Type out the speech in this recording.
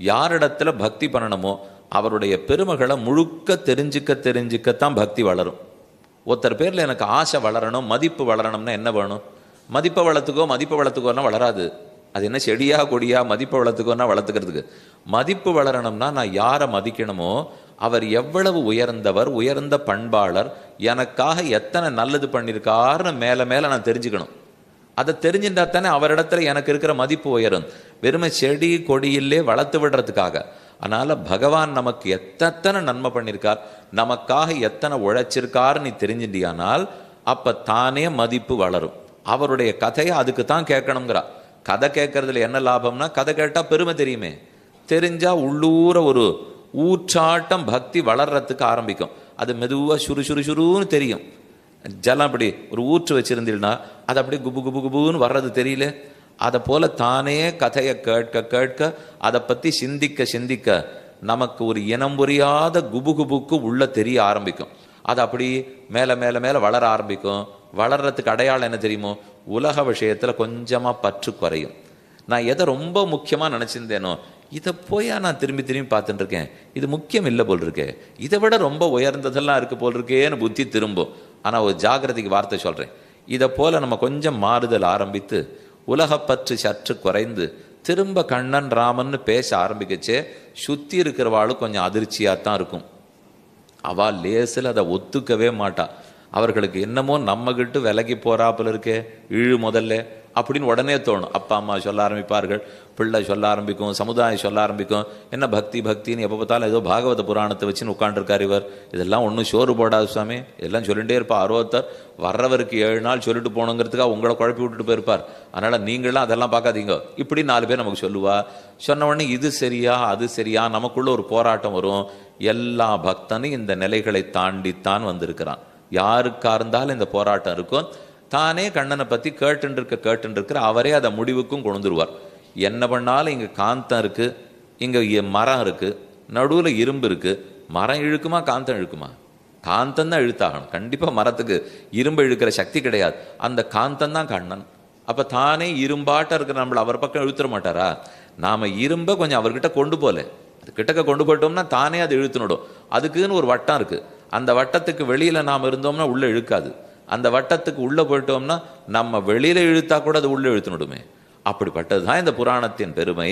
யாரிடத்துல பக்தி பண்ணணுமோ அவருடைய பெருமைகளை முழுக்க தெரிஞ்சுக்க தெரிஞ்சுக்கத்தான் பக்தி வளரும். ஒருத்தர் பேரில் எனக்கு ஆசை வளரணும் மதிப்பு வளரணும்னா என்ன வேணும்? மதிப்பை வளர்த்துக்கோ மதிப்பை வளர்த்துக்கோன்னா வளராது. அது என்ன செடியா கொடியா மதிப்பை வளர்த்துக்கோன்னா வளர்த்துக்கிறதுக்கு. மதிப்பு வளரணும்னா நான் யாரை மதிக்கணுமோ அவர் எவ்வளவு உயர்ந்தவர் உயர்ந்த பண்பாளர் எனக்காக எத்தனை நல்லது பண்ணியிருக்காருன்னு மேலே மேலே நான் தெரிஞ்சுக்கணும். அதை தெரிஞ்சுட்டா தானே அவரிடத்துல எனக்கு இருக்கிற மதிப்பு உயரும். வெறுமை செடி கொடியிலே வளர்த்து விடுறதுக்காக. அதனால பகவான் நமக்கு எத்தனை நன்மை பண்ணியிருக்கார் நமக்காக எத்தனை உழைச்சிருக்கார் நீ தெரிஞ்சிட்டியானால் அப்ப தானே மதிப்பு வளரும். அவருடைய கதையை அதுக்கு தான் கேட்கணுங்கிறா. கதை கேட்கறதுல என்ன லாபம்னா கதை கேட்டா பெருமை தெரியுமே. தெரிஞ்சா உள்ளூர ஒரு ஊற்றாட்டம் பக்தி வளர்றதுக்கு ஆரம்பிக்கும். அது மெதுவா சுறு சுறு சுருன்னு தெரியும். ஜலம் அப்படி ஒரு ஊற்று வச்சுருந்தீங்கன்னா அது அப்படியே குபு குபு குபுன்னு வர்றது தெரியல. அதை போல தானே கதையை கேட்க கேட்க அதை பற்றி சிந்திக்க சிந்திக்க நமக்கு ஒரு இனம் புரியாத குபு குபுக்கு உள்ள தெரிய ஆரம்பிக்கும். அது அப்படி மேலே மேலே மேலே வளர ஆரம்பிக்கும். வளர்றதுக்கு அடையாளம் என்ன தெரியுமோ? உலக விஷயத்தில் கொஞ்சமாக பற்று குறையும். நான் எதை ரொம்ப முக்கியமாக நினச்சிருந்தேனோ இதை போயா நான் திரும்பி திரும்பி பார்த்துட்டு இருக்கேன். இது முக்கியம் இல்லை போல் இருக்கே. இதை விட ரொம்ப உயர்ந்ததெல்லாம் இருக்குது போல் இருக்கேன்னு புத்தி திரும்பும். ஆனால் ஒரு ஜாகிரதைக்கு வார்த்தை சொல்கிறேன் இதை போல நம்ம கொஞ்சம் மாறுதல் ஆரம்பித்து உலகப்பற்று சற்று குறைந்து திரும்ப கண்ணன் ராமன்னு பேச ஆரம்பிக்கச்சே சுத்தி இருக்கிறவாளும் கொஞ்சம் அதிர்ச்சியாக தான் இருக்கும். அவா லேசில் அதை ஒத்துக்கவே மாட்டா. அவர்களுக்கு என்னமோ நம்மகிட்ட விலகி போறாப்புல இருக்கே இழு முதல்ல. அப்படின்னு உடனே தோணும். அப்பா அம்மா சொல்ல ஆரம்பிப்பார்கள் பிள்ளை சொல்ல ஆரம்பிக்கும் சமுதாயம் சொல்ல ஆரம்பிக்கும். என்ன பக்தி பக்தின்னு எப்போ பார்த்தாலும் ஏதோ பாகவத புராணத்தை வச்சுன்னு உட்காண்டிருக்கார் இவர். இதெல்லாம் ஒன்றும் சோறு போடாது சுவாமி. இதெல்லாம் சொல்லிகிட்டே இருப்பா. அறுபத்தர் வர்றவருக்கு ஏழு நாள் சொல்லிட்டு போகணுங்கிறதுக்காக உங்களை குழப்பி விட்டுட்டு போயிருப்பார். அதனால் நீங்களாம் அதெல்லாம் பார்க்காதீங்க. இப்படி நாலு பேர் நமக்கு சொல்லுவா. சொன்ன உடனே இது சரியா அது சரியா? நமக்குள்ள ஒரு போராட்டம் வரும். எல்லா பக்தனும் இந்த நிலைகளை தாண்டித்தான் வந்திருக்கிறான். யாருக்கா இருந்தாலும் இந்த போராட்டம் இருக்கும். தானே கண்ணனை பற்றி கேட்டுன்னு இருக்க கேட்டுன்னு இருக்கிற அவரே அதை முடிவுக்கும் கொண்டுருவார் என்ன பண்ணாலும் இங்கே காந்தம் இருக்குது இங்கே மரம் இருக்குது நடுவில் இரும்பு இருக்குது மரம் இழுக்குமா காந்தம் இழுக்குமா? காந்தம் தான் இழுத்தாகணும். கண்டிப்பாக மரத்துக்கு இரும்பு இழுக்கிற சக்தி கிடையாது. அந்த காந்தம் தான் கண்ணன். அப்போ தானே இரும்பாட்டம் இருக்கிற நம்மளை அவர் பக்கம் இழுத்துற மாட்டாரா? நாம் இரும்பை கொஞ்சம் அவர்கிட்ட கொண்டு போகல அது கிட்டக்க கொண்டு போயிட்டோம்னா தானே அது இழுத்துனுடும் அதுக்குன்னு ஒரு வட்டம் இருக்குது அந்த வட்டத்துக்கு வெளியில் நாம் இருந்தோம்னா உள்ளே இழுக்காது. அந்த வட்டத்துக்கு உள்ளே போயிட்டோம்னா நம்ம வெளியில இழுத்தா கூட அது உள்ளே இழுத்துனுடுமே. அப்படிப்பட்டதுதான் இந்த புராணத்தின் பெருமை